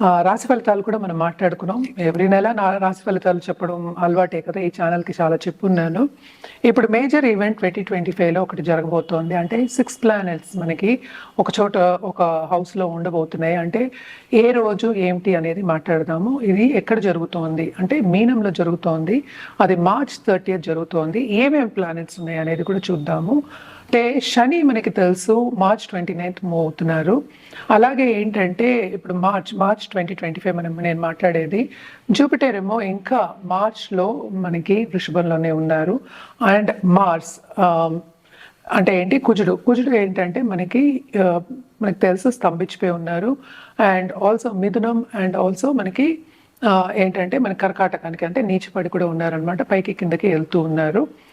రాశి ఫలితాలు కూడా మనం మాట్లాడుకున్నాం. ఎవ్రీ నెల నా రాశి ఫలితాలు చెప్పడం అలవాటే కదా ఈ ఛానల్కి చాలా చెప్పున్నాను. ఇప్పుడు మేజర్ ఈవెంట్ ట్వంటీ ట్వంటీ ఫైవ్లో ఒకటి జరగబోతోంది. అంటే సిక్స్ ప్లానెట్స్ మనకి ఒక చోట ఒక హౌస్లో ఉండబోతున్నాయి. అంటే ఏ రోజు ఏమిటి అనేది మాట్లాడదాము. ఇది ఎక్కడ జరుగుతోంది? అంటే మీనంలో జరుగుతోంది. అది మార్చ్ థర్టీ జరుగుతోంది. ఏమేమి ప్లానెట్స్ ఉన్నాయి అనేది కూడా చూద్దాము. అంటే శని మనకి తెలుసు మార్చ్ ట్వంటీ నైన్త్ మూవ్ అవుతున్నారు అలాగే ఏంటంటే ఇప్పుడు March March twenty twenty five మనం నేను మాట్లాడేది జూపిటర్ ఏమో ఇంకా మార్చ్లో మనకి వృషభంలోనే ఉన్నారు. అండ్ మార్స్ అంటే ఏంటి కుజుడు. కుజుడు ఏంటంటే మనకి మనకు మనకి తెలుసు స్తంభించిపోయి ఉన్నారు. అండ్ ఆల్సో మిథునం అండ్ ఆల్సో మనకి ఏంటంటే మన కర్కాటకానికి అంటే నీచిపడి కూడా ఉన్నారనమాట పైకి కిందకి వెళ్తూ ఉన్నారు.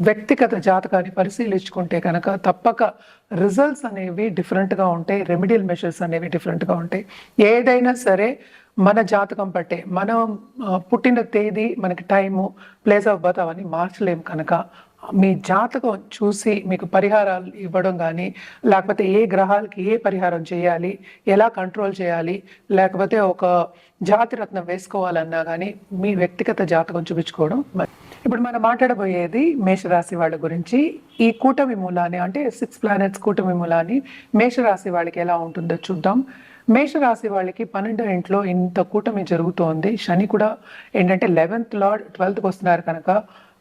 వ్యక్తిగత జాతకాన్ని పరిశీలించుకుంటే కనుక తప్పక రిజల్ట్స్ అనేవి డిఫరెంట్గా ఉంటాయి రెమెడియల్ మెషర్స్ అనేవి డిఫరెంట్గా ఉంటాయి. ఏదైనా సరే మన జాతకం బట్టే మనం పుట్టిన తేదీ మనకి టైము ప్లేస్ ఆఫ్ బర్త్ అవన్నీ మార్చలేము కనుక మీ జాతకం చూసి మీకు పరిహారాలు ఇవ్వడం కానీ లేకపోతే ఏ గ్రహాలకి ఏ పరిహారం చేయాలి ఎలా కంట్రోల్ చేయాలి లేకపోతే ఒక జాతిరత్నం వేసుకోవాలన్నా కానీ మీ వ్యక్తిగత జాతకం చూపించుకోవడం మరి ఇప్పుడు మనం మాట్లాడబోయేది మేషరాశి వాళ్ళ గురించి. ఈ కూటమి మూలాన్ని అంటే సిక్స్ ప్లానెట్స్ కూటమి మూలాన్ని మేషరాశి వాళ్ళకి ఎలా ఉంటుందో చూద్దాం. మేషరాశి వాళ్ళకి పన్నెండో ఇంట్లో ఇంత కూటమి జరుగుతోంది. శని కూడా ఏంటంటే లెవెన్త్ లార్డ్ ట్వెల్త్కి వస్తున్నారు కనుక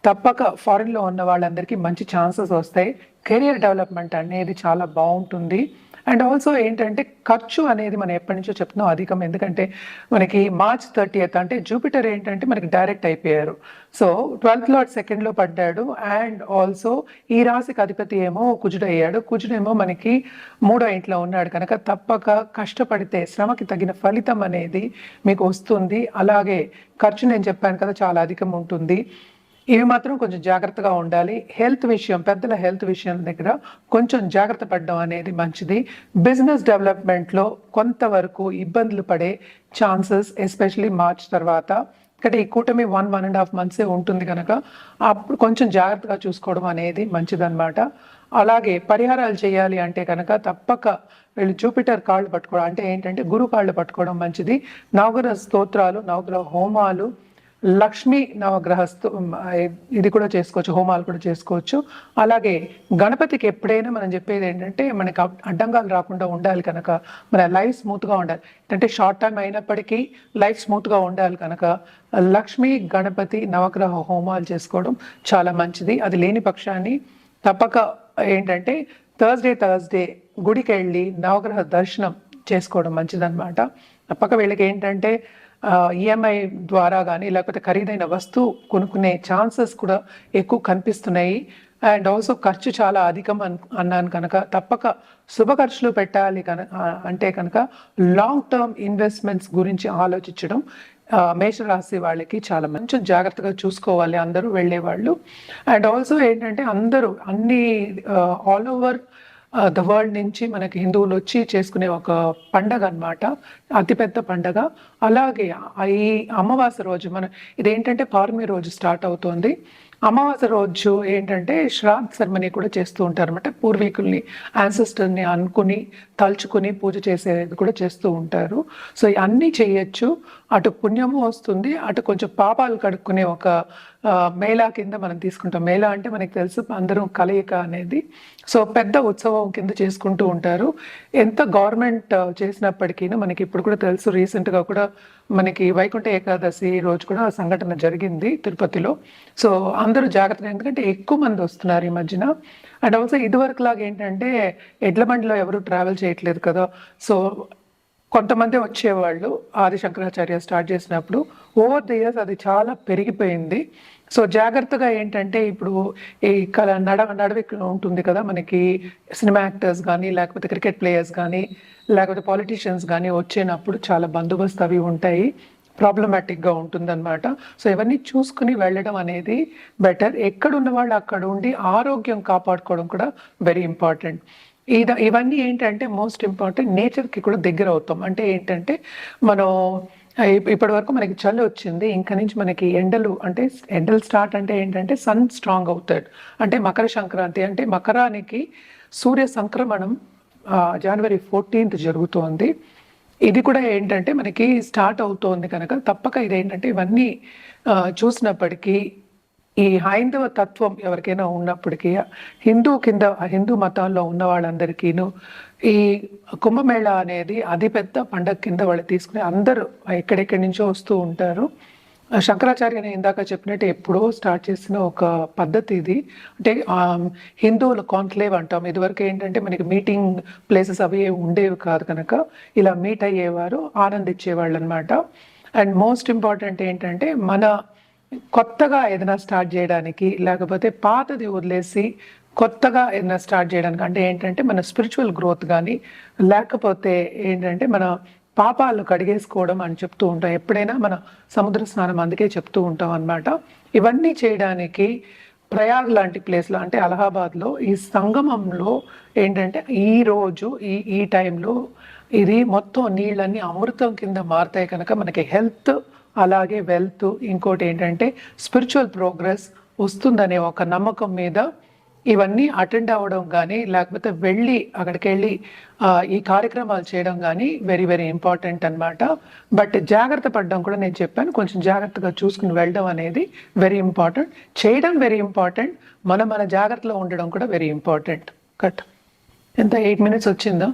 తప్పక ఫారిన్లో ఉన్న వాళ్ళందరికీ మంచి ఛాన్సెస్ వస్తాయి. కెరియర్ డెవలప్మెంట్ అనేది చాలా బాగుంటుంది. అండ్ ఆల్సో ఏంటంటే ఖర్చు అనేది మనం ఎప్పటి నుంచో చెప్తున్నాం అధికం. ఎందుకంటే మనకి మార్చ్ థర్టీ అంటే జూపిటర్ ఏంటంటే మనకి డైరెక్ట్ అయిపోయారు. సో ట్వెల్త్ లాట్ సెకండ్లో పడ్డాడు. అండ్ ఆల్సో ఈ రాశికి అధిపతి ఏమో కుజుడు అయ్యాడు. కుజుడేమో మనకి మూడో ఇంట్లో ఉన్నాడు కనుక తప్పక కష్టపడితే శ్రమకి తగిన ఫలితం అనేది మీకు వస్తుంది. అలాగే ఖర్చు నేను చెప్పాను కదా చాలా అధికం ఉంటుంది. ఇవి మాత్రం కొంచెం జాగ్రత్తగా ఉండాలి. హెల్త్ విషయం పెద్దల హెల్త్ విషయం దగ్గర కొంచెం జాగ్రత్త పడడం అనేది మంచిది. బిజినెస్ డెవలప్మెంట్లో కొంతవరకు ఇబ్బందులు పడే ఛాన్సెస్ ఎస్పెషలీ మార్చ్ తర్వాత ఇక్కడ ఈ కూటమి వన్ వన్ అండ్ హాఫ్ మంత్సే ఉంటుంది కనుక అప్పుడు కొంచెం జాగ్రత్తగా చూసుకోవడం అనేది మంచిదన్నమాట. అలాగే పరిహారాలు చేయాలి అంటే కనుక తప్పక వీళ్ళు జూపిటర్ కాళ్ళు పట్టుకోవడం అంటే ఏంటంటే గురు కాళ్ళు పట్టుకోవడం మంచిది. నవగ్రహ స్తోత్రాలు నవగ్రహ హోమాలు లక్ష్మీ నవగ్రహస్తు ఇది కూడా చేసుకోవచ్చు హోమాలు కూడా చేసుకోవచ్చు. అలాగే గణపతికి ఎప్పుడైనా మనం చెప్పేది ఏంటంటే మనకి అడ్డంగాలు రాకుండా ఉండాలి కనుక మన లైఫ్ స్మూత్గా ఉండాలి. అంటే షార్ట్ టైం అయినప్పటికీ లైఫ్ స్మూత్గా ఉండాలి కనుక లక్ష్మీ గణపతి నవగ్రహ హోమాలు చేసుకోవడం చాలా మంచిది. అది లేని పక్షాన్ని తప్పక ఏంటంటే థర్స్డే థర్స్డే గుడికి వెళ్ళి నవగ్రహ దర్శనం చేసుకోవడం మంచిదన్నమాట. తప్పక వీళ్ళకి ఏంటంటే ఈఎంఐ ద్వారా కానీ లేకపోతే ఖరీదైన వస్తువు కొనుక్కునే ఛాన్సెస్ కూడా ఎక్కువ కనిపిస్తున్నాయి. అండ్ ఆల్సో ఖర్చు చాలా అధికం అన్ అన్నాను కనుక తప్పక శుభ ఖర్చులు పెట్టాలి కనుక అంటే కనుక లాంగ్ టర్మ్ ఇన్వెస్ట్మెంట్స్ గురించి ఆలోచించడం మేషరాశి వాళ్ళకి చాలా మంచి జాగ్రత్తగా చూసుకోవాలి అందరూ వెళ్ళేవాళ్ళు. అండ్ ఆల్సో ఏంటంటే అందరూ అన్ని ఆల్ ఓవర్ ద వరల్డ్ నుంచి మనకి హిందువులు వచ్చి చేసుకునే ఒక పండగ అన్నమాట. అతిపెద్ద పండగ. అలాగే ఈ అమావాస్య రోజు మన ఇదేంటంటే పౌర్ణమి రోజు స్టార్ట్ అవుతుంది. అమావాస్య రోజు ఏంటంటే శ్రాంత్ సెరమనీ కూడా చేస్తూ ఉంటారు అనమాట పూర్వీకుల్ని యాన్సిస్టర్ని అనుకుని తలుచుకుని పూజ చేసేది కూడా చేస్తూ ఉంటారు. సో అన్నీ చేయొచ్చు. అటు పుణ్యము వస్తుంది అటు కొంచెం పాపాలు కడుక్కునే ఒక మేళా కింద మనం తీసుకుంటాం. మేళా అంటే మనకి తెలుసు అందరం కలయిక అనేది. సో పెద్ద ఉత్సవం కింద చేసుకుంటూ ఉంటారు. ఎంత గవర్నమెంట్ చేసినప్పటికీ మనకి ఇప్పుడు కూడా తెలుసు. రీసెంట్గా కూడా మనకి వైకుంఠ ఏకాదశి రోజు కూడా సంఘటన జరిగింది తిరుపతిలో. సో అందరూ జాగ్రత్తగా ఎందుకంటే ఎక్కువ మంది వస్తున్నారు ఈ మధ్యన. అండ్ ఆల్సో ఇదివరకు లాగా ఏంటంటే ఎడ్ల బండిలో ఎవరు ట్రావెల్ చేయట్లేదు కదా. సో కొంతమంది వచ్చేవాళ్ళు ఆది శంకరాచార్య స్టార్ట్ చేసినప్పుడు. ఓవర్ ద ఇయర్స్ అది చాలా పెరిగిపోయింది. సో జాగ్రత్తగా ఏంటంటే ఇప్పుడు ఈ కల నడ నడవి ఉంటుంది కదా మనకి. సినిమా యాక్టర్స్ కానీ లేకపోతే క్రికెట్ ప్లేయర్స్ కానీ లేకపోతే పాలిటీషియన్స్ కానీ వచ్చేనప్పుడు చాలా బందోబస్తు అవి ఉంటాయి. ప్రాబ్లమాటిక్గా ఉంటుందన్నమాట. సో ఇవన్నీ చూసుకుని వెళ్ళడం అనేది బెటర్ ఎక్కడున్న వాళ్ళు అక్కడ ఉండి ఆరోగ్యం కాపాడుకోవడం కూడా వెరీ ఇంపార్టెంట్ ఇది ఇవన్నీ ఏంటంటే మోస్ట్ ఇంపార్టెంట్ నేచర్కి కూడా దగ్గర అవుతాం. అంటే ఏంటంటే మనం ఇప్- ఇప్పటి వరకు మనకి చలి వచ్చింది. ఇంకా నుంచి మనకి ఎండలు అంటే ఎండలు స్టార్ట్ అంటే ఏంటంటే సన్ స్ట్రాంగ్ అవుతాడు. అంటే మకర సంక్రాంతి అంటే మకరానికి సూర్య సంక్రమణం జనవరి ఫోర్టీన్త్ జరుగుతోంది. ఇది కూడా ఏంటంటే మనకి స్టార్ట్ అవుతోంది కనుక తప్పక ఇదేంటంటే ఇవన్నీ చూసినప్పటికీ ఈ హైందవ తత్వం ఎవరికైనా ఉన్నప్పటికీ హిందూ కింద హిందూ మతాల్లో ఉన్న వాళ్ళందరికీను ఈ కుంభమేళ అనేది అతిపెద్ద పండగ కింద వాళ్ళు తీసుకుని అందరూ ఎక్కడెక్కడి నుంచో వస్తూ ఉంటారు. శంకరాచార్య నేను ఇందాక చెప్పినట్టు ఎప్పుడో స్టార్ట్ చేసిన ఒక పద్ధతి ఇది. అంటే హిందువులు హిందువుల కాన్క్లేవ్ అంటాం. ఇదివరకు ఏంటంటే మనకి మీటింగ్ ప్లేసెస్ అవి ఉండేవి కాదు కనుక ఇలా మీట్ అయ్యేవారు ఆనందించేవాళ్ళు అనమాట అండ్ మోస్ట్ ఇంపార్టెంట్ ఏంటంటే మన కొత్తగా ఏదైనా స్టార్ట్ చేయడానికి లేకపోతే పాతది వదిలేసి కొత్తగా ఏదైనా స్టార్ట్ చేయడానికి అంటే ఏంటంటే మన స్పిరిచువల్ గ్రోత్ కానీ లేకపోతే ఏంటంటే మన పాపాలు కడిగేసుకోవడం అని చెప్తూ ఉంటాం. ఎప్పుడైనా మన సముద్ర స్నానం అందుకే చెప్తూ ఉంటాం అన్నమాట. ఇవన్నీ చేయడానికి ప్రయాగ్ లాంటి ప్లేస్లో అంటే అలహాబాద్లో ఈ సంగమంలో ఏంటంటే ఈ రోజు ఈ ఈ టైంలో ఇది మొత్తం నీళ్ళన్నీ అమృతం కింద మారుతాయి కనుక మనకి హెల్త్ అలాగే వెల్త్. ఇంకోటి ఏంటంటే స్పిరిచువల్ ప్రోగ్రెస్ వస్తుందనే ఒక నమ్మకం మీద ఇవన్నీ అటెండ్ అవ్వడం కానీ లేకపోతే వెళ్ళి అక్కడికి వెళ్ళి ఈ కార్యక్రమాలు చేయడం కానీ వెరీ వెరీ ఇంపార్టెంట్ అన్నమాట. బట్ జాగ్రత్త పడడం కూడా నేను చెప్పాను. కొంచెం జాగ్రత్తగా చూసుకుని వెళ్ళడం అనేది వెరీ ఇంపార్టెంట్ చేయడం వెరీ ఇంపార్టెంట్ మనం మన జాగ్రత్తలో ఉండడం కూడా వెరీ ఇంపార్టెంట్ కట్ ఎంత? ఎయిట్ మినిట్స్ వచ్చిందా?